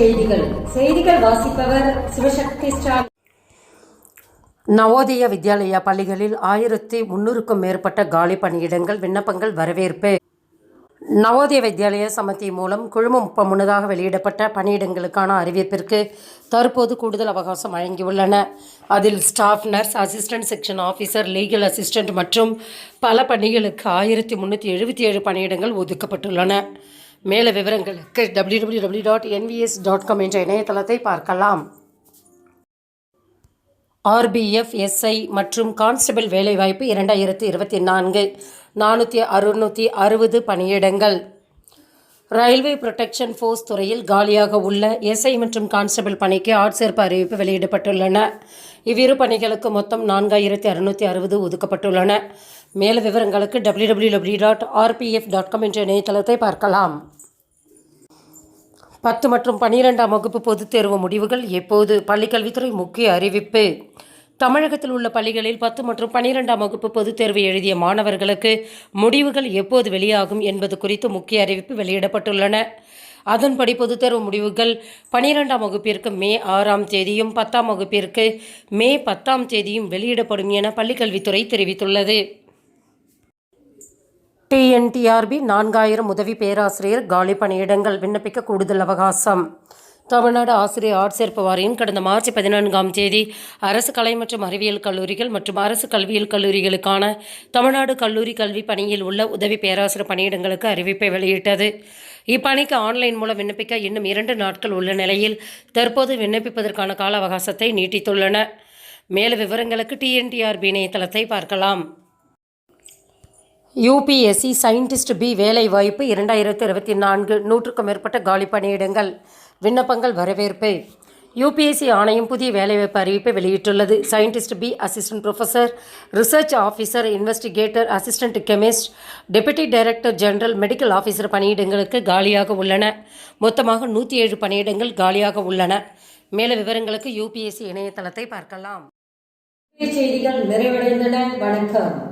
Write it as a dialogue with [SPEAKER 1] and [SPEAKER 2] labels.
[SPEAKER 1] செய்திகள். செய்திகள் வாசிப்பவர் சிவசக்தி ஸ்டாலின்.
[SPEAKER 2] நவோதயா வித்யாலயா பள்ளிகளில் ஆயிரத்தி முன்னூறுக்கும் மேற்பட்ட காலி பணியிடங்கள் விண்ணப்பங்கள் வரவேற்பு. நவோதய வித்யாலய சமத்தி மூலம் குழும முப்ப முன்னதாக வெளியிடப்பட்ட பணியிடங்களுக்கான அறிவிப்பிற்கு தற்போது கூடுதல் அவகாசம் வழங்கியுள்ளன. அதில் staff nurse assistant section officer legal assistant மற்றும் பல பணிகளுக்கு ஆயிரத்தி முன்னூற்றி எழுபத்தி ஏழு பணியிடங்கள் ஒதுக்கப்பட்டுள்ளன. மேல விவரங்களுக்கு W W W dot NVS dot com என்ற இணையதளத்தை பார்க்கலாம் ஆர்பிஎஃப் எஸ்ஐ மற்றும் கான்ஸ்டபிள் வேலைவாய்ப்பு இரண்டாயிரத்தி இருபத்தி நான்கு. நானூற்றி அறுநூற்றி அறுபது பணியிடங்கள். ரயில்வே புரொடெக்ஷன் ஃபோர்ஸ் துறையில் காலியாக உள்ள எஸ்ஐ மற்றும் கான்ஸ்டபிள் பணிக்கு ஆட்சேர்ப்பு அறிவிப்பு வெளியிடப்பட்டுள்ளன. இவ்விரு பணிகளுக்கு மொத்தம் நான்காயிரத்தி அறுநூற்றி அறுபது ஒதுக்கப்பட்டுள்ளன. மேல விவரங்களுக்கு W W W dot RPF dot com என்ற இணையதளத்தை பார்க்கலாம். பத்து மற்றும் பன்னிரெண்டாம் வகுப்பு பொதுத் தேர்வு முடிவுகள். எப்போது? பள்ளிக்கல்வித்துறை முக்கிய அறிவிப்பு. தமிழகத்தில் உள்ள பள்ளிகளில் பத்து மற்றும் பன்னிரெண்டாம் வகுப்பு பொதுத் தேர்வு எழுதிய மாணவர்களுக்கு முடிவுகள் எப்போது வெளியாகும் என்பது குறித்து முக்கிய அறிவிப்பு வெளியிடப்பட்டுள்ளன. அதன்படி பொதுத் தேர்வு முடிவுகள் பனிரெண்டாம் வகுப்பிற்கு மே ஆறாம் தேதியும் பத்தாம் வகுப்பிற்கு மே பத்தாம் தேதியும் வெளியிடப்படும் என பள்ளிக்கல்வித்துறை தெரிவித்துள்ளது. டிஎன்டிஆர்பி நான்காயிரம் உதவி பேராசிரியர் காலி பணியிடங்கள் விண்ணப்பிக்க கூடுதல் அவகாசம். தமிழ்நாடு ஆசிரியர் ஆட்சேர்ப்பு வாரியம் கடந்த மார்ச் பதினான்காம் தேதி அரசு கலை மற்றும் அறிவியல் கல்லூரிகள் மற்றும் அரசு கல்வியியல் கல்லூரிகளுக்கான தமிழ்நாடு கல்லூரி கல்வி பணியில் உள்ள உதவி பேராசிரியர் பணியிடங்களுக்கு அறிவிப்பை வெளியிட்டது. இப்பணிக்கு ஆன்லைன் மூலம் விண்ணப்பிக்க இன்னும் இரண்டு நாட்கள் உள்ள நிலையில் தற்போது விண்ணப்பிப்பதற்கான கால அவகாசத்தை நீட்டித்துள்ளன. மேலும் விவரங்களுக்கு டிஎன்டிஆர்பி இணையதளத்தை பார்க்கலாம். யூபிஎஸ்சி சயின்டிஸ்ட் பி வேலை வாய்ப்பு இரண்டாயிரத்தி இருபத்தி நான்கு நூற்றுக்கும் மேற்பட்ட காலி பணியிடங்கள் விண்ணப்பங்கள் வரவேற்பு. யூபிஎஸ்சி ஆணையம் புதிய வேலைவாய்ப்பு அறிவிப்பை வெளியிட்டுள்ளது. Scientist B assistant professor research officer investigator assistant chemist deputy director general medical officer பணியிடங்களுக்கு காலியாக உள்ளன. மொத்தமாக நூற்றி ஏழு பணியிடங்கள் காலியாக உள்ளன. மேல விவரங்களுக்கு யூபிஎஸ்சி இணையதளத்தை பார்க்கலாம்.
[SPEAKER 1] செய்திகள் நிறைவடைந்தன. வணக்கம்.